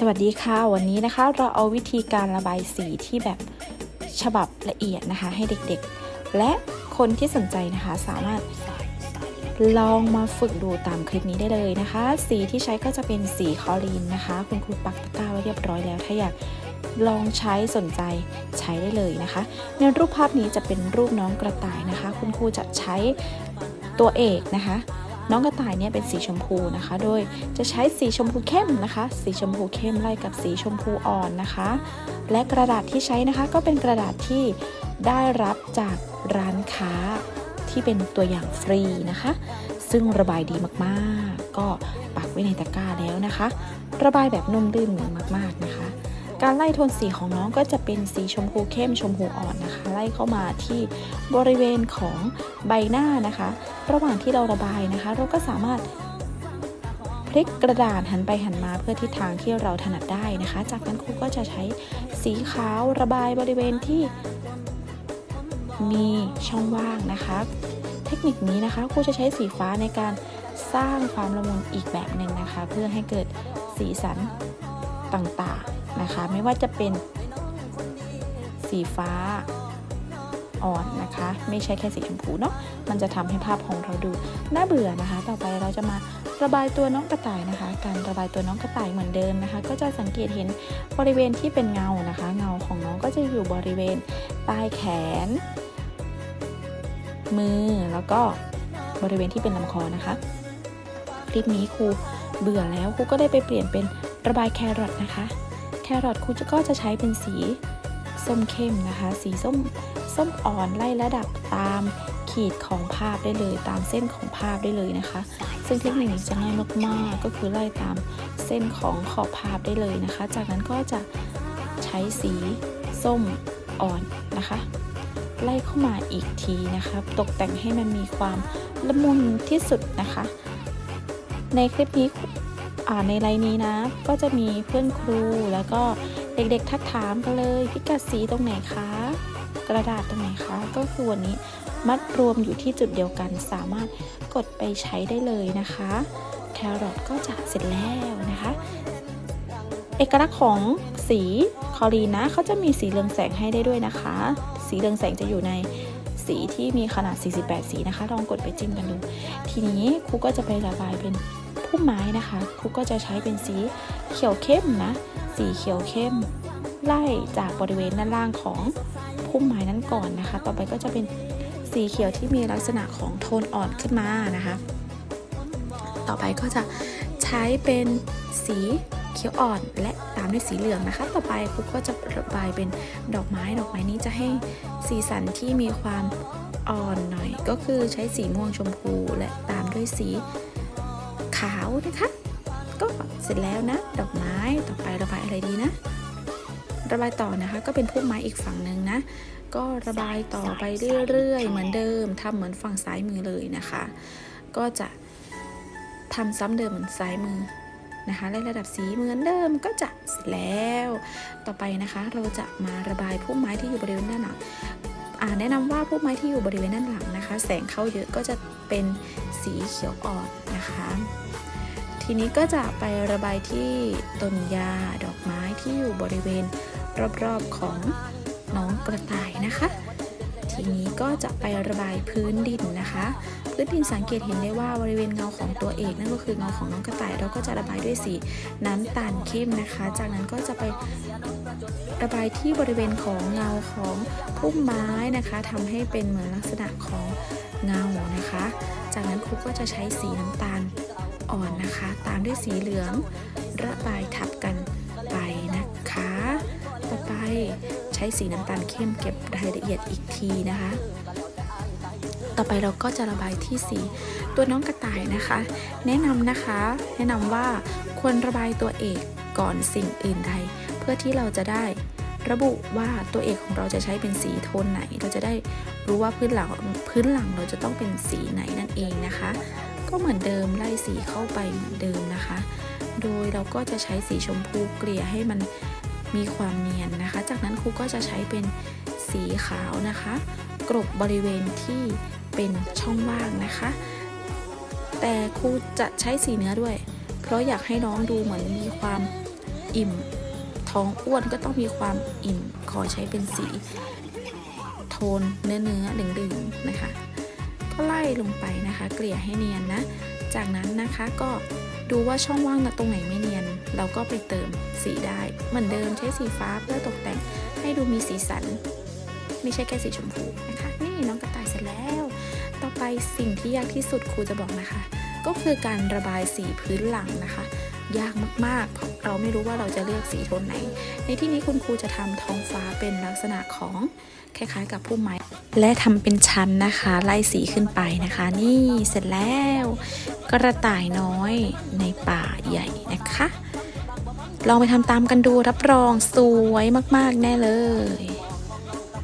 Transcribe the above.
สวัสดีค่ะ วันนี้นะคะเราเอาวิธีการระบายสีที่แบบฉบับละเอียดนะคะ ให้เด็กๆ และคนที่สนใจนะคะสามารถลองมาฝึกดูตามคลิปนี้ได้เลยนะคะ สีที่ใช้ก็จะเป็นสีคอรีนนะคะ คุณครูปักตะกร้าไว้เรียบร้อยแล้ว ถ้าอยากลองใช้สนใจใช้ได้เลยนะคะ ในรูปภาพนี้จะเป็นรูปน้องกระต่ายนะคะ คุณครูจะใช้ตัวเอกนะคะ น้องกระต่ายเนี่ยเป็นสีชมพูนะคะ โดยจะใช้สีชมพูเข้มนะคะ สีชมพูเข้มไล่กับสีชมพูอ่อนนะคะ และกระดาษที่ใช้นะคะ ก็เป็นกระดาษที่ได้รับจากร้านค้าที่เป็นตัวอย่างฟรีนะคะ ซึ่งระบายดีมากๆ ก็ปักไว้ในตะกร้าแล้วนะคะ ระบายแบบนุ่มลื่นมากๆนะคะ การไล่โทนสีของน้องก็จะเป็นสีชมพูเข้มชมพูอ่อนนะคะ ไล่เข้ามาที่บริเวณของใบหน้านะคะ ระหว่างที่เราระบายนะคะ เราก็สามารถพลิกกระดาษหันไปหันมาเพื่อทิศทางที่เราถนัดได้นะคะ จากนั้นครูก็จะใช้สีขาวระบายบริเวณที่มีช่องว่างนะคะ เทคนิคนี้นะคะครูจะใช้สีฟ้าในการสร้างความละมุนอีกแบบหนึ่งนะคะ เพื่อให้เกิดสีสันต่างๆ นะคะ ไม่ว่าจะเป็นสีฟ้าอ่อนนะคะ ไม่ใช่แค่สีชมพูเนาะมันจะทำให้ภาพของเราดูน่าเบื่อนะคะ ต่อไปเราจะมาระบายตัวน้องกระต่ายนะคะ การระบายตัวน้องกระต่ายเหมือนเดิมนะคะ ก็จะสังเกตเห็นบริเวณที่เป็นเงานะคะ เงาของน้องก็จะอยู่บริเวณใต้แขน มือแล้วก็บริเวณที่เป็นลำคอนะคะคลิปนี้ครูเบื่อแล้วครูก็ได้ไปเปลี่ยนเป็นระบายแครอทนะคะ ครอทครูก็จะใช้เป็นสีส้มเข้มนะคะ สีส้มส้มอ่อนไล่ระดับตามขีดของภาพได้เลย ตามเส้นของภาพได้เลยนะคะ ซึ่งเทคนิคนี้จะง่ายมากๆ ก็คือไล่ตามเส้นของขอบภาพได้เลยนะคะ จากนั้นก็จะใช้สีส้มอ่อนนะคะ ไล่เข้ามาอีกทีนะคะ ตกแต่งให้มันมีความละมุนที่สุดนะคะ ในคลิปนี้ ในไลน์นี้นะ ก็จะมีเพื่อนครูแล้วก็เด็กๆทักถามกันเลยพิกัดสีตรงไหนคะ กระดาษตรงไหนคะ ก็คือวันนี้มัดรวมอยู่ที่จุดเดียวกัน สามารถกดไปใช้ได้เลยนะคะแครอทก็จะเสร็จแล้วนะคะ เอกลักษณ์ของสีคอรีนนะเขาจะมีสีเรืองแสงให้ได้ด้วยนะคะ สีเรืองแสงจะอยู่ในสีที่มีขนาด 48 สีนะคะ ลองกดไปจิ้มกันดู ทีนี้ครูก็จะไประบายเป็น พุ่มไม้นะคะครูก็จะใช้เป็นสีเขียวเข้มนะ สีเขียวเข้ม ไล่จากบริเวณด้านล่างของพุ่มไม้นั้นก่อนนะคะ ต่อไปก็จะเป็นสีเขียวที่มีลักษณะของโทนอ่อนขึ้นมานะคะ ต่อไปก็จะใช้เป็นสีเขียวอ่อนและตามด้วยสีเหลืองนะคะ ต่อไปครูก็จะระบายเป็นดอกไม้ ดอกไม้นี้จะให้สีสันที่มีความอ่อนหน่อย ก็คือใช้สีม่วงชมพูและตามด้วยสี ขาวนะคะ ก็เสร็จแล้วนะ ดอกไม้ต่อไประบายอะไรดีนะ ระบายต่อนะคะ ก็เป็นพุ่มไม้อีกฝั่งหนึ่งนะ ก็ระบายต่อไปเรื่อยๆ เหมือนเดิมทำเหมือนฝั่งซ้ายมือเลยนะคะ ก็จะทำซ้ำเดิมเหมือนซ้ายมือนะคะไล่ระดับสีเหมือนเดิมก็จะเสร็จแล้ว ต่อไปนะคะเราจะมาระบายพุ่มไม้ที่อยู่บริเวณด้านหลัง แนะนำว่าพวกไม้ที่อยู่บริเวณด้านหลังนะคะ แสงเข้าเยอะก็จะเป็นสีเขียวอ่อนนะคะ ทีนี้ก็จะไประบายที่ต้นหญ้าดอกไม้ที่อยู่บริเวณรอบๆของน้องกระต่ายนะคะ ทีนี้ก็จะไประบายพื้นดินนะคะ พื้นดินสังเกตเห็นได้ว่าบริเวณเงาของตัวเอกนั่นก็คือเงาของน้องกระต่ายเราก็จะระบายด้วยสีน้ำตาลเข้มนะคะ จากนั้นก็จะไประบายที่บริเวณของเงาของพุ่มไม้นะคะทำให้เป็นเหมือนลักษณะของเงานะคะ จากนั้นครูก็จะใช้สีน้ำตาลอ่อนนะคะ ตามด้วยสีเหลืองระบายทับกันไปนะคะ ต่อไป ใช้สีน้ำตาลเข้มเก็บรายละเอียดอีกทีนะคะ ต่อไปเราก็จะระบายที่สีตัวน้องกระต่ายนะคะ แนะนำนะคะ แนะนำว่าควรระบายตัวเอกก่อนสิ่งอื่นใด เพื่อที่เราจะได้ระบุว่าตัวเอกของเราจะใช้เป็นสีโทนไหน เราจะได้รู้ว่าพื้นหลังพื้นหลังเราจะต้องเป็นสีไหนนั่นเองนะคะ ก็เหมือนเดิมไล่สีเข้าไปเหมือนเดิมนะคะ โดยเราก็จะใช้สีชมพูเกลี่ยให้มัน มีความเนียนนะคะ จากนั้นครูก็จะใช้เป็นสีขาวนะคะ กรบบริเวณที่เป็นช่องว่างนะคะ แต่ครูจะใช้สีเนื้อด้วย เพราะอยากให้น้องดูเหมือนมีความอิ่ม ท้องอ้วนก็ต้องมีความอิ่ม ขอใช้เป็นสี โทนเนื้อเนื้อเหลืองๆนะคะ ก็ไล่ลงไปนะคะ เกลี่ยให้เนียนนะ จากนั้นนะคะก็ ดูว่าช่องว่างตรงไหนไม่เนียน เราก็ไปเติมสีได้ เหมือนเดิมใช้สีฟ้าเพื่อตกแต่งให้ดูมีสีสัน ไม่ใช่แค่สีชมพูนะคะ นี่น้องกระต่ายเสร็จแล้ว ต่อไปสิ่งที่ยากที่สุดครูจะบอกนะคะ ก็คือการระบายสีพื้นหลังนะคะ ยากมากๆ เพราะเราไม่รู้ว่าเราจะเลือกสีโทนไหน ในที่นี้คุณครูจะทำท้องฟ้าเป็นลักษณะของคล้ายๆ กับพุ่มไม้ และทำเป็นชั้นนะคะ ไล่สีขึ้นไปนะคะ นี่เสร็จแล้ว กระต่ายน้อยในป่าใหญ่นะคะ ลองไปทำตามกันดูรับรองสวยมากๆแน่เลย